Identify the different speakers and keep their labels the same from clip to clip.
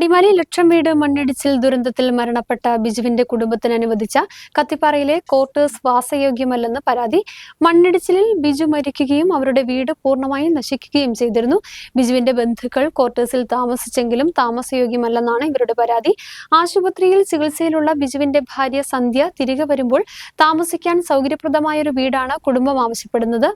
Speaker 1: അടിമാലി ലക്ഷം വീട് മണ്ണിടിച്ചിൽ ദുരന്തത്തിൽ മരണപ്പെട്ട ബിജുവിന്റെ കുടുംബത്തിന് അനുവദിച്ച കത്തിപ്പാറയിലെ ക്വാർട്ടേഴ്സ് വാസയോഗ്യമല്ലെന്ന് പരാതി. മണ്ണിടിച്ചിലിൽ ബിജു മരിക്കുകയും അവരുടെ വീട് പൂർണമായും നശിക്കുകയും ചെയ്തിരുന്നു. ബിജുവിന്റെ ബന്ധുക്കൾ ക്വാർട്ടേഴ്സിൽ താമസിച്ചെങ്കിലും താമസയോഗ്യമല്ലെന്നാണ് ഇവരുടെ പരാതി. ആശുപത്രിയിൽ ചികിത്സയിലുള്ള ബിജുവിന്റെ ഭാര്യ സന്ധ്യ തിരികെ വരുമ്പോൾ താമസിക്കാൻ സൗകര്യപ്രദമായ ഒരു വീടാണ് കുടുംബം ആവശ്യപ്പെടുന്നത്.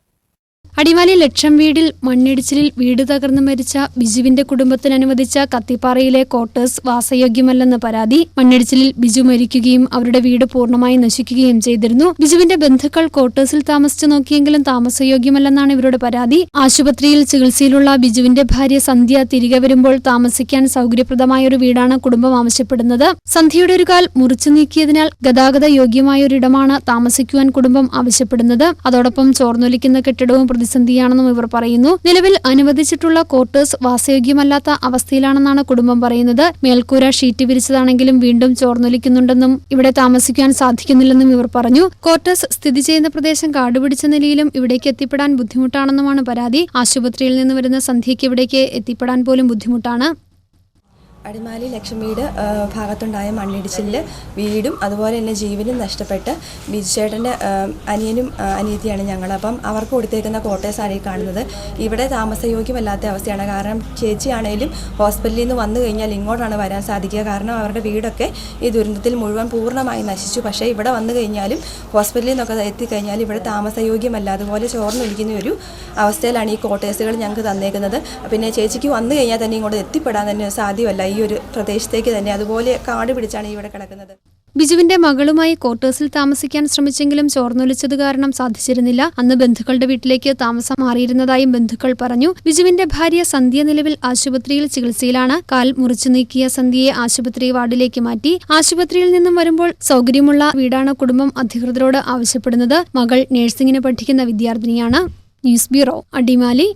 Speaker 1: അടിമാലി ലക്ഷം വീടിൽ മണ്ണിടിച്ചിലിൽ വീട് തകർന്നു മരിച്ച ബിജുവിന്റെ കുടുംബത്തിന് അനുവദിച്ച കത്തിപ്പാറയിലെ ക്വാർട്ടേഴ്സ് വാസയോഗ്യമല്ലെന്ന പരാതി മണ്ണിടിച്ചിലിൽ ബിജു മരിക്കുകയും അവരുടെ വീട് പൂർണമായി നശിക്കുകയും ചെയ്തിരുന്നു. ബിജുവിന്റെ ബന്ധുക്കൾ ക്വാർട്ടേഴ്സിൽ താമസിച്ചു നോക്കിയെങ്കിലും താമസയോഗ്യമല്ലെന്നാണ് ഇവരുടെ പരാതി. ആശുപത്രിയിൽ ചികിത്സയിലുള്ള ബിജുവിന്റെ ഭാര്യ സന്ധ്യ തിരികെ വരുമ്പോൾ താമസിക്കാൻ സൗകര്യപ്രദമായ ഒരു വീടാണ് കുടുംബം ആവശ്യപ്പെടുന്നത്. സന്ധ്യയുടെ ഒരു കാൽ മുറിച്ചു നീക്കിയതിനാൽ ഗതാഗത യോഗ്യമായ ഒരിടമാണ് താമസിക്കുവാൻ കുടുംബം ആവശ്യപ്പെടുന്നത്. അതോടൊപ്പം ചോർന്നൊലിക്കുന്ന കെട്ടിടവും പ്രതിസന്ധിയാണെന്നും ഇവർ പറയുന്നു. നിലവിൽ അനുവദിച്ചിട്ടുള്ള ക്വാർട്ടേഴ്സ് വാസയോഗ്യമല്ലാത്ത അവസ്ഥയിലാണെന്നാണ് കുടുംബം പറയുന്നത്. മേൽക്കൂര ഷീറ്റ് വിരിച്ചതാണെങ്കിലും വീണ്ടും ചോർന്നൊലിക്കുന്നുണ്ടെന്നും ഇവിടെ താമസിക്കാൻ സാധിക്കുന്നില്ലെന്നും ഇവർ പറഞ്ഞു. ക്വാർട്ടേഴ്സ് സ്ഥിതി ചെയ്യുന്ന പ്രദേശം കാടുപിടിച്ച നിലയിലും ഇവിടേക്ക് എത്തിപ്പെടാൻ ബുദ്ധിമുട്ടാണെന്നുമാണ് പരാതി. ആശുപത്രിയിൽ നിന്ന് വരുന്ന സന്ധ്യയ്ക്ക് ഇവിടേക്ക് എത്തിപ്പെടാൻ പോലും ബുദ്ധിമുട്ടാണ്.
Speaker 2: അടിമാലി ലക്ഷ്മിയുടെ ഭാഗത്തുണ്ടായ മണ്ണിടിച്ചിലിൽ വീടും അതുപോലെ തന്നെ ജീവനും നഷ്ടപ്പെട്ട് ബിജുചേട്ടന്റെ അനിയനും അനിയത്തിയാണ് ഞങ്ങൾ. അപ്പം അവർക്ക് കൊടുത്തേക്കുന്ന കോട്ടേഴ്സാണ് ഈ കാണുന്നത്. ഇവിടെ താമസയോഗ്യമല്ലാത്ത അവസ്ഥയാണ്. കാരണം ചേച്ചിയാണേലും ഹോസ്പിറ്റലിൽ നിന്ന് വന്നു കഴിഞ്ഞാൽ ഇങ്ങോട്ടാണ് വരാൻ സാധിക്കുക. കാരണം അവരുടെ വീടൊക്കെ ഈ ദുരന്തത്തിൽ മുഴുവൻ പൂർണമായി നശിച്ചു. പക്ഷേ ഇവിടെ വന്നു കഴിഞ്ഞാലും ഹോസ്പിറ്റലിൽ നിന്നൊക്കെ എത്തിക്കഴിഞ്ഞാൽ ഇവിടെ താമസയോഗ്യമല്ല. അതുപോലെ ചോർന്നൊലിക്കുന്ന ഒരു അവസ്ഥയിലാണ് ഈ കോട്ടേഴ്സുകൾ ഞങ്ങൾക്ക് തന്നേക്കുന്നത്. പിന്നെ ചേച്ചിക്ക് വന്നു കഴിഞ്ഞാൽ തന്നെ ഇങ്ങോട്ട് എത്തിപ്പെടാൻ തന്നെ സാധ്യമല്ല. ഈ ഒരു പ്രദേശത്തേക്ക് തന്നെ അതുപോലെ കാട് പിടിച്ചാണ് ഇവിടെ കിടക്കുന്നത്.
Speaker 1: ബിജുവിന്റെ മകളുമായി ക്വാർട്ടേഴ്സിൽ താമസിക്കാൻ ശ്രമിച്ചെങ്കിലും ചോർന്നൊലിച്ചത് കാരണം സാധിച്ചിരുന്നില്ല. അന്ന് ബന്ധുക്കളുടെ വീട്ടിലേക്ക് താമസം മാറിയിരുന്നതായും ബന്ധുക്കൾ പറഞ്ഞു. ബിജുവിന്റെ ഭാര്യ സന്ധ്യ നിലവിൽ ആശുപത്രിയിൽ ചികിത്സയിലാണ്. കാൽ മുറിച്ചു നീക്കിയ സന്ധ്യയെ ആശുപത്രി വാർഡിലേക്ക് മാറ്റി. ആശുപത്രിയിൽ നിന്നും വരുമ്പോൾ സൗകര്യമുള്ള വീടാണ് കുടുംബം അധികൃതരോട് ആവശ്യപ്പെടുന്നത്. മകൾ നഴ്സിംഗിന് പഠിക്കുന്ന വിദ്യാർത്ഥിനിയാണ്. News bureau Adimali.